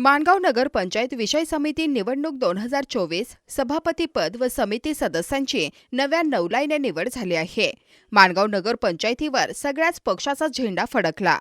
माणगाव नगर पंचायत विषय समिती निवडणूक दोन हजार चोवीस सभापतीपद व समिती सदस्यांची नव्या नवलाईने निवड झाली आहे. माणगाव नगर पंचायतीवर सगळ्याच पक्षाचा झेंडा फडकला.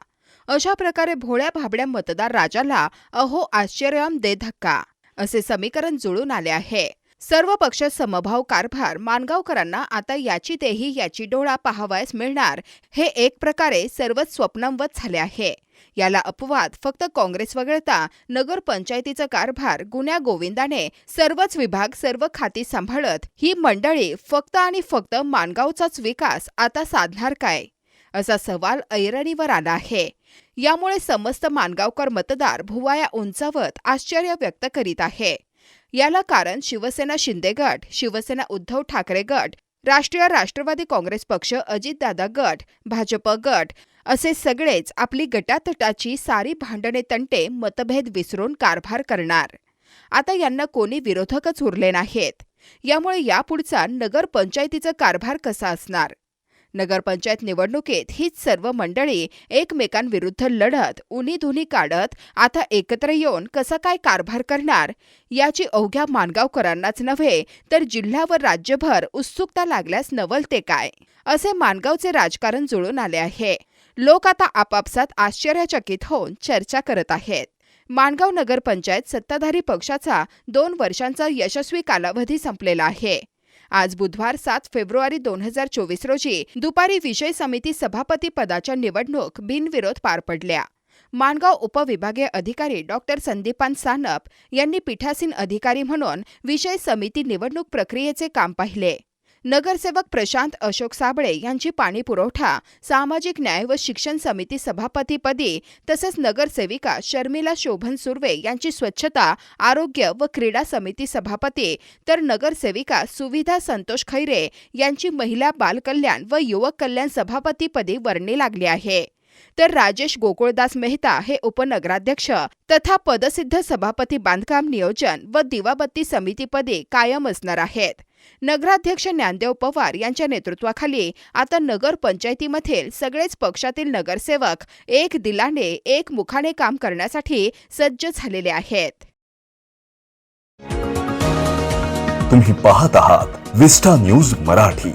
अशा प्रकारे भोळ्या भाबड्या मतदार राजाला अहो आश्चर्यम दे धक्का असे समीकरण जुळून आले आहे. सर्व पक्ष समभाव कारभार मानगावकरांना आता याची देही याची डोळा पाहावयास मिळणार हे एक प्रकारे सर्वच स्वप्नवत झाले आहे. याला अपवाद फक्त काँग्रेस वगळता नगरपंचायतीचा कारभार गुन्या गोविंदाने सर्वच विभाग सर्व खाती सांभाळत ही मंडळी फक्त आणि फक्त मानगावचाच विकास आता साधणार काय? असा सवाल ऐरणीवर आला आहे. यामुळे समस्त मानगावकर मतदार भुवाया उंचावत आश्चर्य व्यक्त करीत आहे. याला कारण शिवसेना शिंदे गट शिवसेना उद्धव ठाकरे गट राष्ट्रीय राष्ट्रवादी काँग्रेस पक्ष अजितदादा गट भाजप गट असे सगळेच आपली गटातटाची सारी भांडणे तंटे मतभेद विसरून कारभार करणार. आता यांना कोणी विरोधकच उरले नाहीत. यामुळे यापुढचा नगरपंचायतीचा कारभार कसा असणार? नगरपंचायत निवडणुकीत हीच सर्व मंडळी एकमेकांविरुद्ध लढत उन्हीधुनी काढत आता एकत्र येऊन कसा काय कारभार करणार? याची अवघ्या मानगावकरांनाच नव्हे तर जिल्हा व राज्यभर उत्सुकता लागल्यास नवलते काय? असे मानगावचे राजकारण जुळून आले आहे. लोक आता आपापसात आश्चर्यचकित होऊन चर्चा करत आहेत. माणगाव नगरपंचायत सत्ताधारी पक्षाचा दोन वर्षांचा यशस्वी कालावधी संपलेला आहे. आज बुधवार सात फेब्रुवारी दोन हजार चोवीस रोजी दुपारी विषय समिती सभापती पदाच्या निवडणूक बिनविरोध पार पडल्या. माणगाव उपविभागीय अधिकारी डॉक्टर संदीपान सानप यांनी पीठासीन अधिकारी म्हणून विषय समिती निवडणूक प्रक्रियेचे काम पाहिले. नगरसेवक प्रशांत अशोक साबळे यांची पाणी पुरवठा सामाजिक न्याय व शिक्षण समिती सभापतीपदी तसेच नगरसेविका शर्मिला शोभन सुर्वे यांची स्वच्छता आरोग्य व क्रीडा समिती सभापती तर नगरसेविका सुविधा संतोष खैरे यांची महिला बालकल्याण व युवक कल्याण सभापतीपदी वर्णी लागली आहे. तर राजेश गोकुळदास मेहता हे उपनगराध्यक्ष तथा पदसिद्ध सभापती बांधकाम नियोजन व दिवाबत्ती समितीपदी कायम असणार आहेत. नगराध्यक्ष ज्ञानदेव पवार यांच्या नेतृत्वाखाली आता नगर पंचायतीमधील सगळेच पक्षातील नगरसेवक एक दिलाने एक मुखाने काम करण्यासाठी सज्ज झालेले आहेत. तुम्ही पाहत आहात विस्टा न्यूज मराठी.